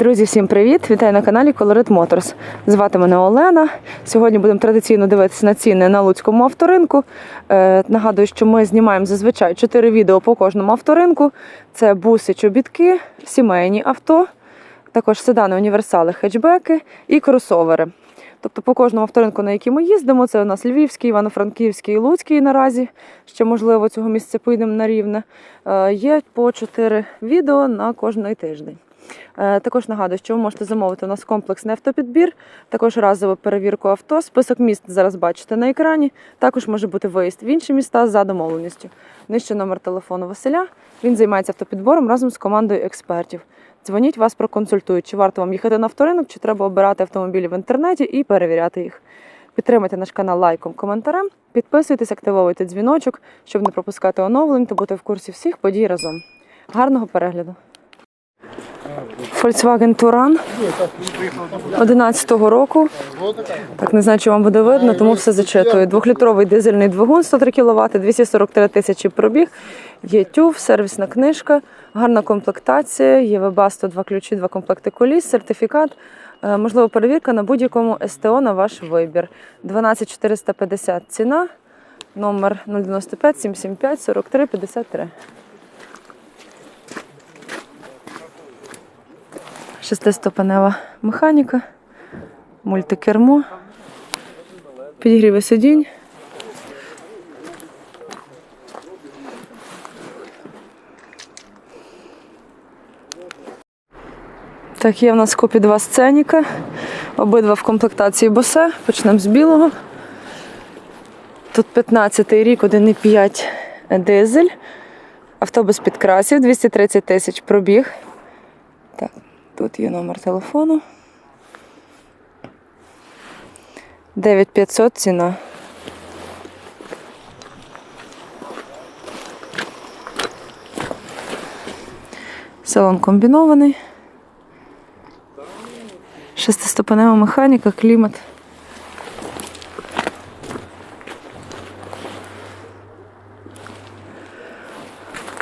Друзі, всім привіт! Вітаю на каналі Colorit Motors. Звати мене Олена. Сьогодні будемо традиційно дивитися на ціни на Луцькому авторинку. Е, нагадую, що ми знімаємо зазвичай 4 відео по кожному авторинку. Це буси, чобітки, сімейні авто, також седани, універсали, хетчбеки і кросовери. Тобто по кожному авторинку, на який ми їздимо, це у нас Львівський, Івано-Франківський і Луцький наразі. Ще можливо цього місця поїдемо на рівне. Е, Є по 4 відео на кожний тиждень. Е, Також нагадую, що ви можете замовити у нас комплексний автопідбір, також разову перевірку авто. Список міст зараз бачите на екрані. Також може бути виїзд в інші міста за домовленістю. Нижче номер телефону Василя. Він займається автопідбором разом з командою експертів. Дзвоніть вас проконсультують, чи варто вам їхати на авторинок, чи треба обирати автомобілі в інтернеті і перевіряти їх. Підтримайте наш канал лайком, коментарем, підписуйтесь, активовуйте дзвіночок, щоб не пропускати оновлень та бути в курсі всіх подій разом. Гарного перегляду! Volkswagen Touran 11-го року. Так не знаю, чи вам буде видно, тому все зачитую. Двохлітровий дизельний двигун 103 кВт, 243 тисячі пробіг. Є тюв, сервісна книжка, гарна комплектація, є ВБА 102 ключі, два комплекти коліс, сертифікат. Е, Можливо, перевірка на будь-якому СТО на ваш вибір. 12450 ціна, номер 095 775 43 53. Шестиступенева механіка, мультикермо, підігріви сидінь. Так, є в нас купі два сценіка, обидва в комплектації босе. Почнемо з білого. Тут 15-й рік, 1,5 дизель. Авто без підкрасів, 230 тисяч пробіг. Тут є номер телефону. 9500 ціна. Салон комбінований. Шестиступенева механіка, клімат.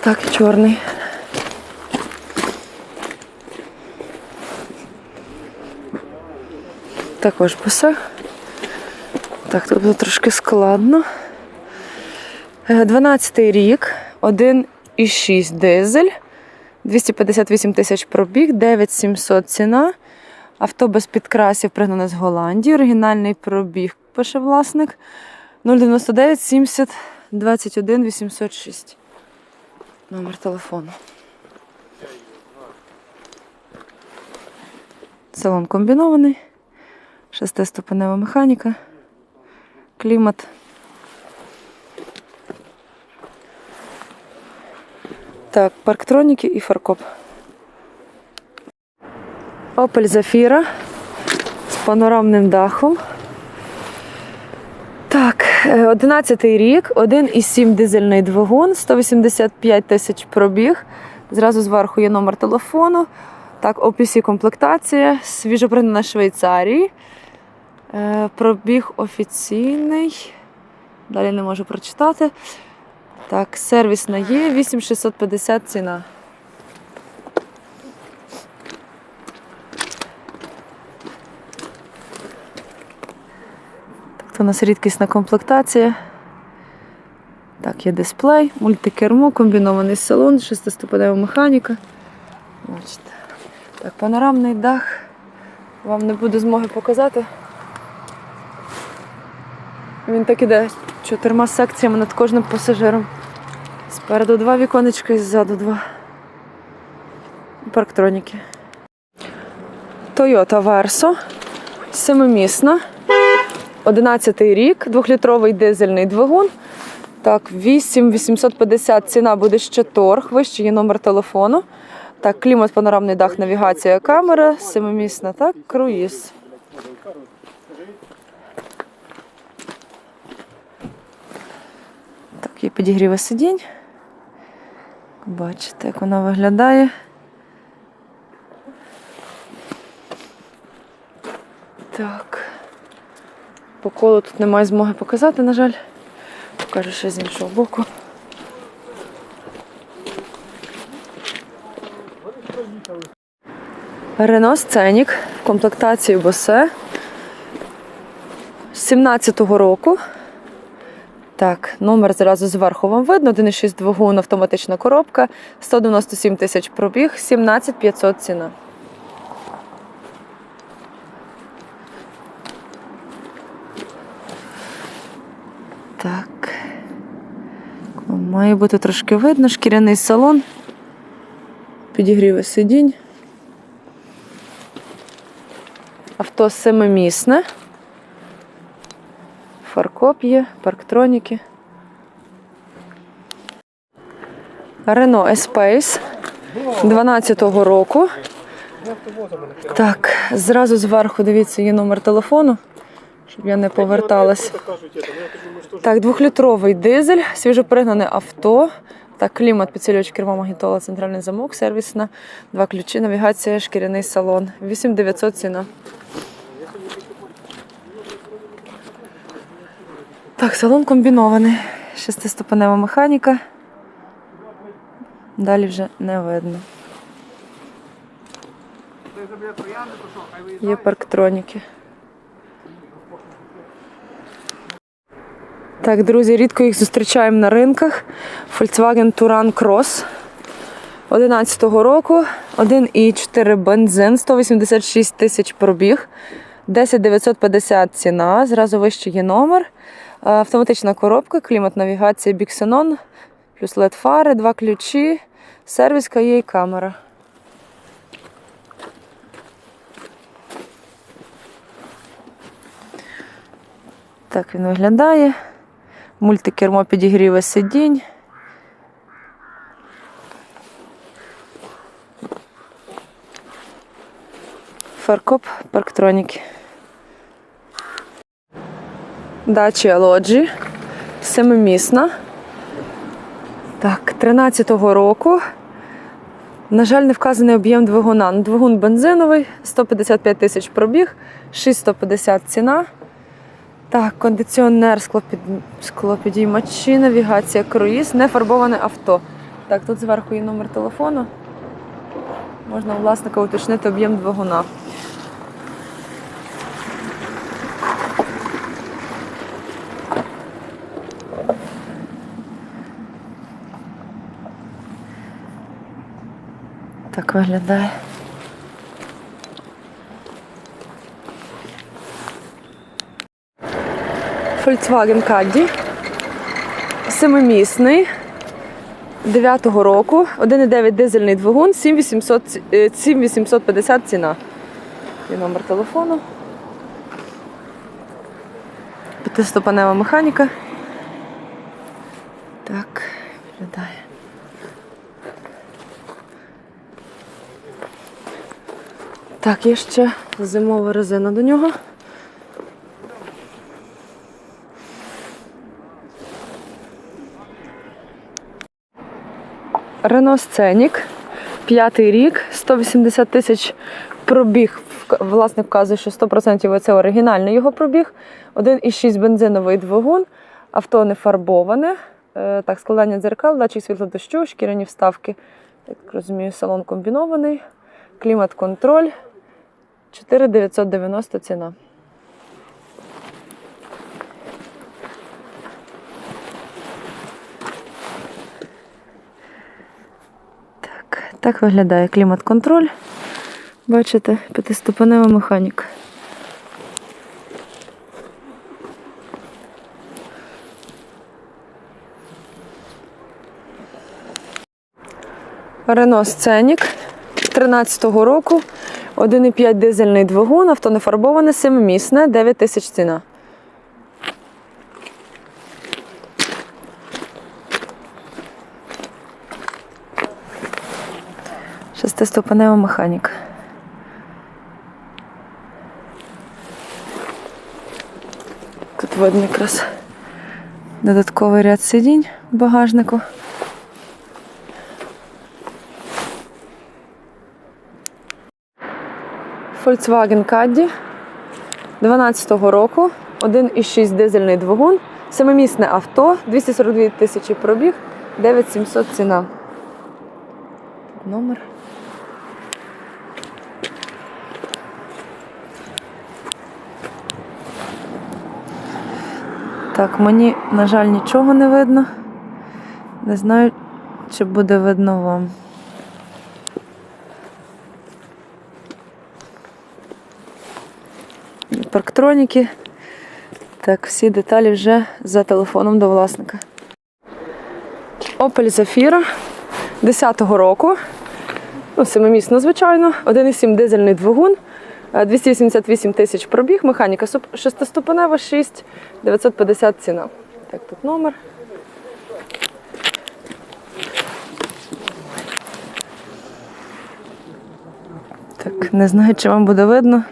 Так, чорний. Також босе. Так, тут буде трошки складно. 12 рік, 1,6 дизель, 258 тисяч пробіг, 9700 ціна. Авто без підкрасів пригнане з Голландії. Оригінальний пробіг, пише власник. 099 70 21 806. Номер телефону. Салон комбінований. Шестиступенева механіка. Клімат. Так, парктроніки і фаркоп. Opel Zafira з панорамним дахом. Так, 11-й рік, 1,7 дизельний двигун, 185 тисяч пробіг. Зразу зверху є номер телефону. Так, OPC комплектація, свіжопринена Швейцарії. Е, Пробіг офіційний. Далі не можу прочитати. Так, сервісна є, 8650 ціна. Так, це у нас рідкісна комплектація. Так, є дисплей, мультикермо, комбінований салон, шестиступенева механіка. Бачите. Так, панорамний дах. Вам не буде змоги показати. Він так іде чотирма секціями над кожним пасажиром. Спереду два віконечка і ззаду два. Парктроніки. Toyota Verso. Семимісна. 11 рік, двохлітровий дизельний двигун. Так, 8850 ціна буде ще торг, вище є номер телефону. Так, клімат, панорамний дах, навігація, камера, семимісна, так, круїз. Так, є сидінь. Бачите, як вона виглядає. Так. По колу тут немає змоги показати, на жаль. Покажу ще з іншого боку. Рено Сценік в комплектації Босе. 17-го року. Так, номер зразу зверху вам видно. 1,6 двигун, автоматична коробка, 197 тисяч пробіг, 17 500 ціна. Так. Має бути трошки видно, шкіряний салон. Підігріви сидінь. Авто семимісне. Фаркоп є, парктроніки. Renault Espace 12-го року. Так, зразу зверху дивіться, є номер телефону, щоб я не поверталась. Так, двохлітровий дизель, свіжопригнане авто. Так, клімат, підсилювач керма, магнітола, центральний замок, сервісна, два ключі, навігація, шкіряний салон. 8900 ціна. Так, салон комбінований. Шестиступенева механіка. Далі вже не видно. Є парктроніки. Так, друзі, рідко їх зустрічаємо на ринках. Volkswagen Touran Cross 11-го року. 1,4 бензин, 186 тисяч пробіг, 10 950 ціна. Зразу вище є номер. Е, Автоматична коробка, клімат навігація Bixenon, плюс LED фари, два ключі, сервіска є і камера. Так він виглядає. Мультикермо підігріве сидінь. Фаркоп парктроніки. Дача лоджі. Семимісна. Так, 13-го року. На жаль, не вказаний об'єм двигуна. Ну, Двигун бензиновий, 155 тисяч пробіг, 6150 ціна. Так, кондиціонер, склопід... склопідіймачі, навігація, круїз, нефарбоване авто. Так, тут зверху є номер телефону. Можна власника уточнити об'єм двигуна. Так виглядає. Volkswagen Caddy. Семимісний. 9-го року. 1,9 дизельний двигун, 7800, е, 7850 ціна. І номер телефону. П'ятиступенева механіка. Так, виглядає. Так, є ще зимова резина до нього. Рено Сценік, п'ятий рік, 180 тисяч пробіг. Власник вказує, що 100% це оригінальний його пробіг. 1,6 бензиновий двигун, авто не фарбоване. Е, Так, складання дзеркал, датчик світлодощу, шкіряні вставки. Так розумію, салон комбінований, клімат-контроль. 4990 ціна. Так, так виглядає клімат-контроль. Бачите, п'ятиступенева механіка. Рено Сценік 13-го року. 1,5 дизельний двигун, авто не фарбоване, семимісне, 9 тисяч ціна. Шестиступенева механіка. Тут видно якраз додатковий ряд сидінь в багажнику. Volkswagen Caddy 12-го року, 1,6 дизельний двигун, семимісне авто, 242 тисячі пробіг, 9700 ціна. Номер. Так, мені, на жаль, нічого не видно. Не знаю, чи буде видно вам. Парктроніки. Так, всі деталі вже за телефоном до власника. Opel Zafira 10-го року. Ну, семимісно, звичайно. 1,7 дизельний двигун. е, 288 тисяч пробіг, механіка суп- шестиступенева, 6 950 ціна. Так, тут номер. Так, не знаю, чи вам буде видно.